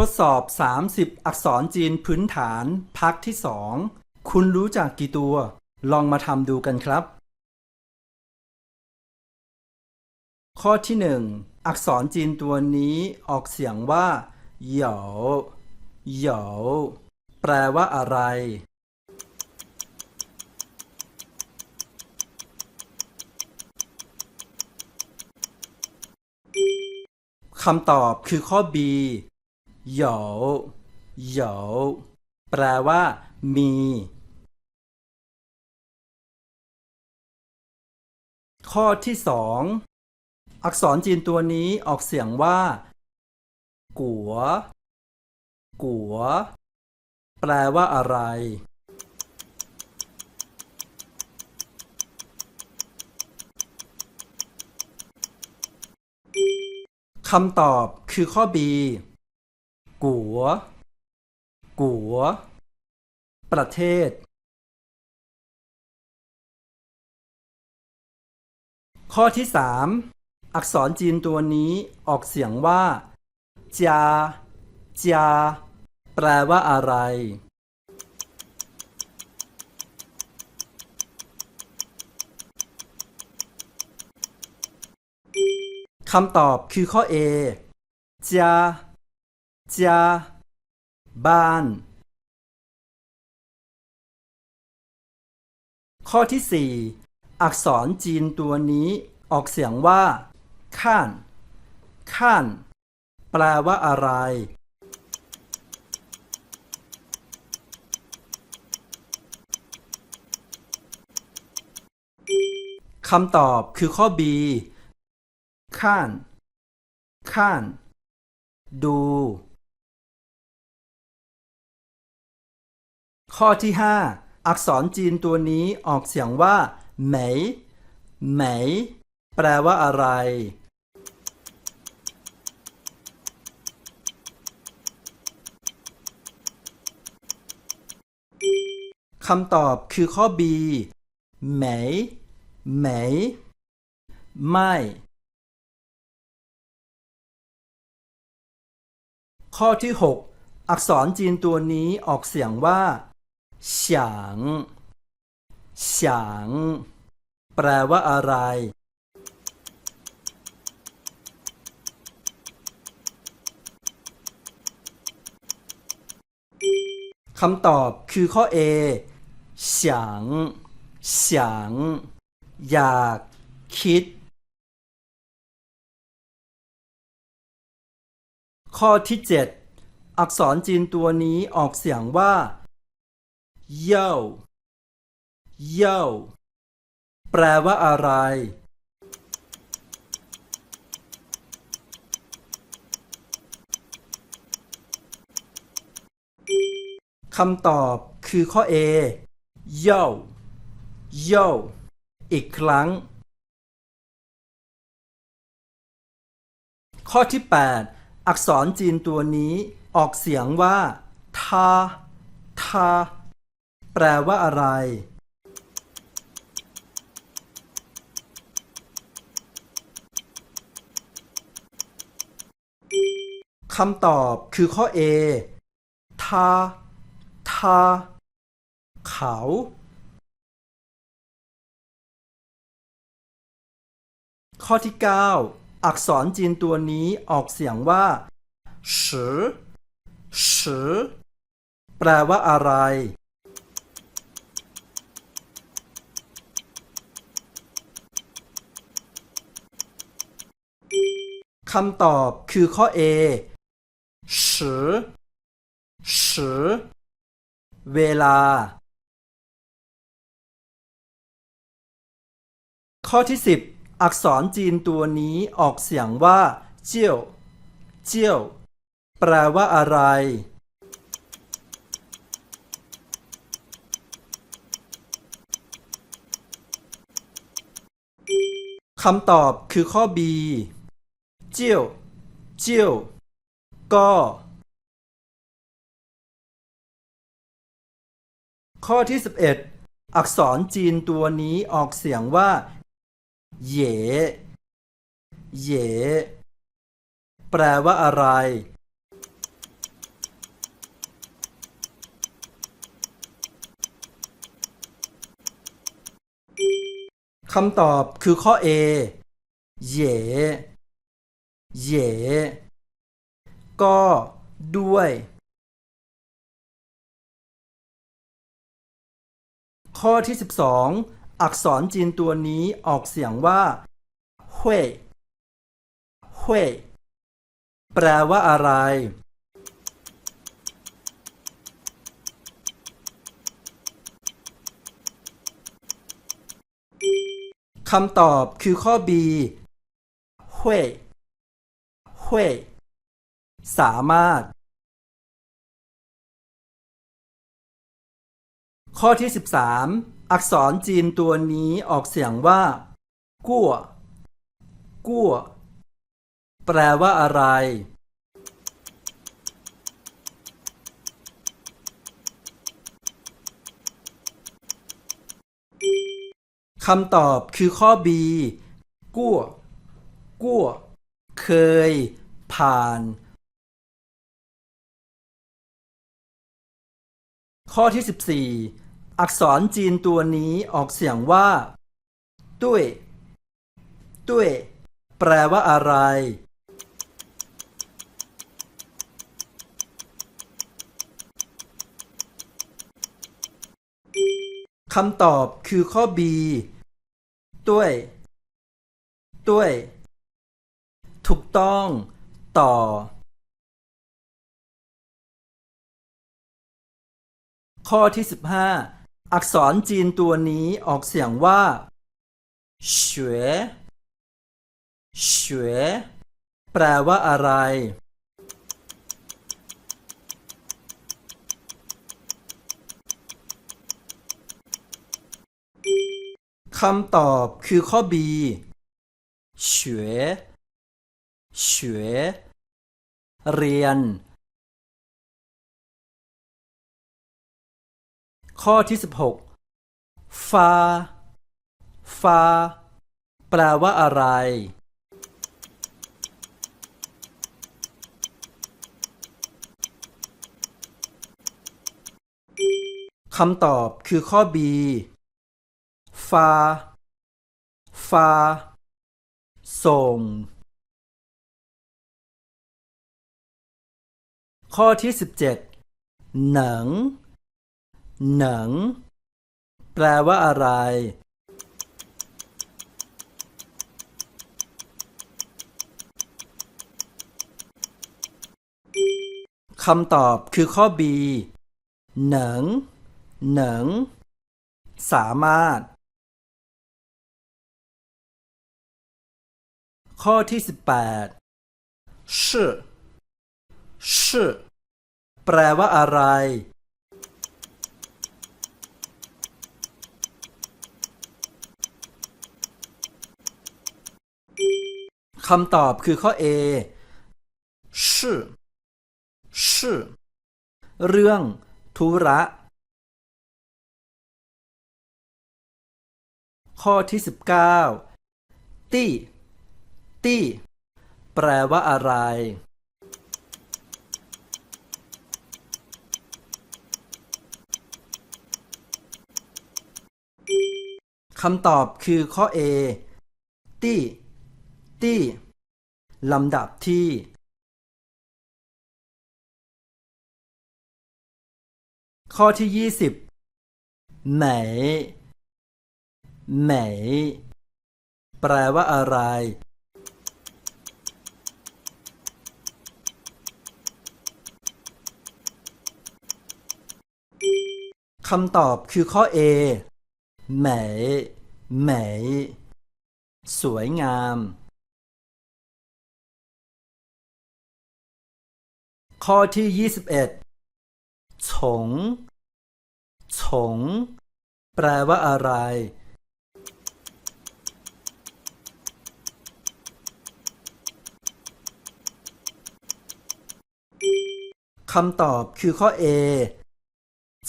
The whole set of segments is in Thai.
ทดสอบ 30 อักษรจีนพื้นฐานพักที่ 2 คุณรู้จักกี่ตัว ลองมาทำดูกันครับ ข้อที่ 1 อักษรจีนตัวนี้ออกเสียงว่าเหยาเหยาแปลว่าอะไร คำตอบคือข้อ B หยหยแปลว่า มี ข้อที่สองอักษรจีนตัวนี้ออกเสียงว่า กัว กัว แปลว่าอะไร คำตอบคือข้อ B กัว กัว ประเทศ ข้อที่3อักษรจีนตัวนี้ออกเสียงว่าจาจาแปลว่าอะไร คำตอบคือข้อ A จา จาบ้าน ข้อที่ 4 อักษรจีนตัวนี้ออกเสียงว่าข้านข้าน แปลว่าอะไร คำตอบคือข้อ B ข้านข้าน ดู ข้อที่ 5 อักษรจีนตัวนี้ออกเสียงว่าเหมยเหมยแปลว่าอะไร คำตอบคือข้อ B เหมยเหมยไม่ ข้อที่ 6 อักษรจีนตัวนี้ออกเสียงว่า ฉางฉางแปลว่าอะไร คำตอบคือข้อ A ฉางฉางอยากคิด ข้อที่ 7 อักษรจีนตัวนี้ออกเสียงว่า เย่าเย่าแปลว่าอะไร คำตอบคือข้อ A เย่าเย่าอีกครั้ง ข้อที่ 8 อักษรจีนตัวนี้ออกเสียงว่า ทา ทา แปลว่าอะไร คำตอบคือข้อ A ทา ทา เขา ข้อที่ 9 อักษรจีนตัวนี้ออกเสียงว่าสือสือแปลว่าอะไร คำตอบคือข้อ A สือสือเวลา ข้อที่ 10 อักษรจีนตัวนี้ออกเสียงว่า เจียว เจียว แปลว่าอะไร คำตอบคือข้อ B เจียว เจียวก็ข้อที่ 11 อักษรจีนตัวนี้ออกเสียงว่า เหย เหย แปลว่าอะไร คำตอบคือข้อ A เหย เย่ก็ด้วย ข้อที่ 12 อักษรจีนตัวนี้ออกเสียงว่าเฮ่ยเฮ่ยแปลว่าอะไร คำตอบคือข้อ B เฮ่ย เฮ่ยสามารถ ข้อที่ 13 อักษรจีนตัวนี้ออกเสียงว่า กั้ว กั้ว แปลว่าอะไร คำตอบคือข้อ B กั้ว กั้ว เคย ผ่าน ข้อที่ 14 อักษรจีนตัวนี้ออกเสียงว่าตุ้ยตุ้ยแปลว่าอะไร คำตอบคือข้อ B ตุ้ยตุ้ย ถูกต้อง ต่อ ข้อที่ 15 อักษรจีนตัวนี้ออกเสียงว่าเฉวเฉวแปลว่าอะไร คำตอบคือข้อ B เฉว ยเฉวยเรียน ข้อที่ 16 ฟา ฟา แปลว่าอะไร คำตอบคือข้อ B ฟา ฟา ส่ง ข้อที่ 17 หนัง หนัง แปลว่าอะไร คำตอบคือข้อ B หนัง หนัง สามารถ ข้อที่ 18是是 แปลว่าอะไร คำตอบคือข้อ A 是是เรื่องธุระ ข้อที่ 19 ตี้ ตี้ แปลว่าอะไร คำตอบคือข้อ A ตี้ตี้ลำดับที่ ข้อที่ 20 ไหน ไหน แปลว่าอะไร คำตอบคือข้อ A ไหมไหมสวยงาม ข้อที่ 21ฉงฉงแปลว่าอะไร คำตอบคือข้อ A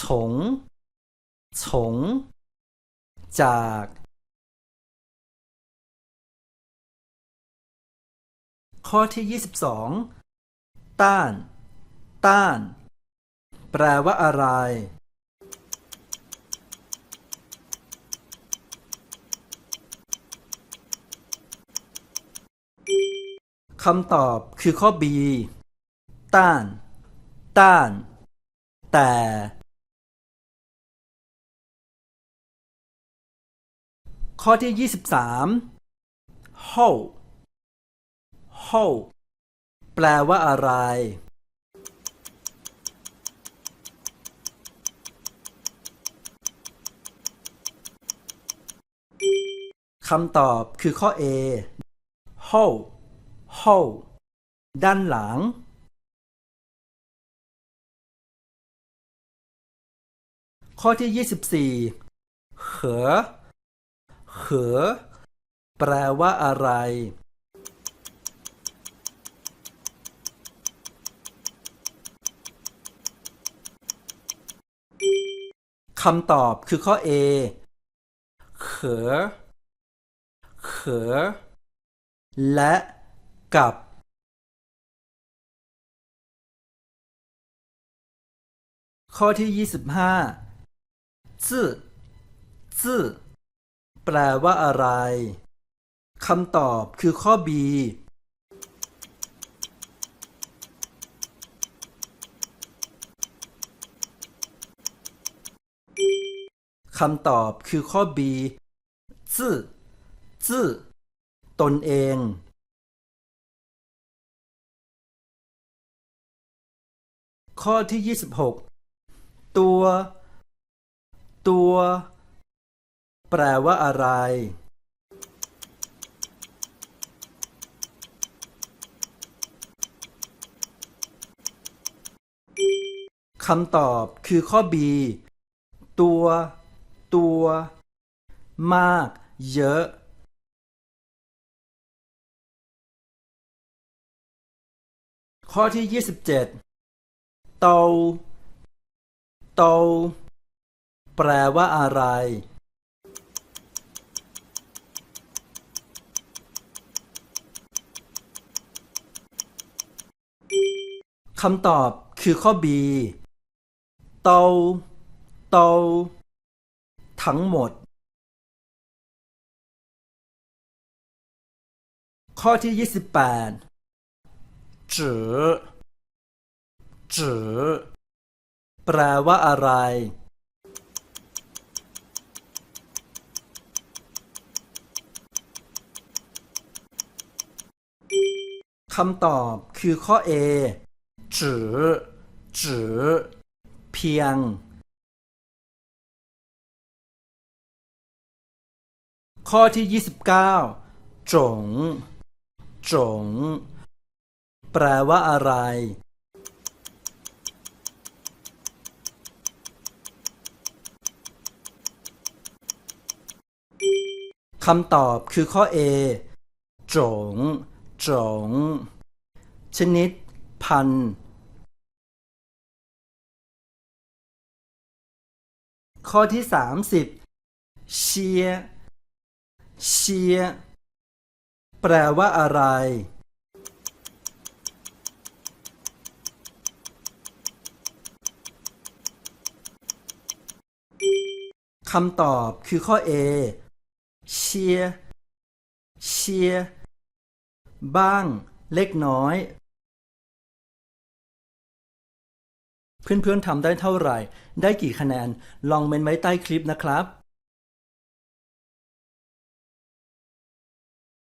ฉงฉง จากข้อที่ 22 ต้าน ต้าน แปลว่าอะไร คำตอบคือข้อ B ต้าน ต้าน แต่ ข้อที่ 23 how how แปลว่าอะไร คำตอบคือข้อ A how how ด้านหลัง ข้อที่ 24 เหอ อ แปลว่าอะไร คำตอบคือข้อ A เขอ เขอ และกับข้อที่ 25จื่อจื่อ ลว่าอะไรคำตอบคือข้อ B คำตอบคือข้อ B จื่อจื่อตนเอง ข้อที่ 26 ตัว ตัว แปลว่าอะไร คำตอบคือข้อ B ตัว ตัว มาก เยอะ ข้อที่ 27โตโตแปลว่าอะไร คำตอบคือข้อ B โตโตาทั้งหมด ข้อที่ 28จือจือแปลว่าอะไร คำตอบคือข้อ A จือจือเพียง ข้อที่ 29 จง จง แปลว่าอะไร คำตอบคือข้อ A จง จง ชนิด พันธุ์ ข้อที่ 30 เชีย เชีย แปลว่าอะไร คำตอบคือข้อ A เชีย เชีย บ้าง เล็กน้อย เพื่อนๆทำได้เท่าไหร่ ได้กี่คะแนน ลองเมนไว้ใต้คลิปนะครับ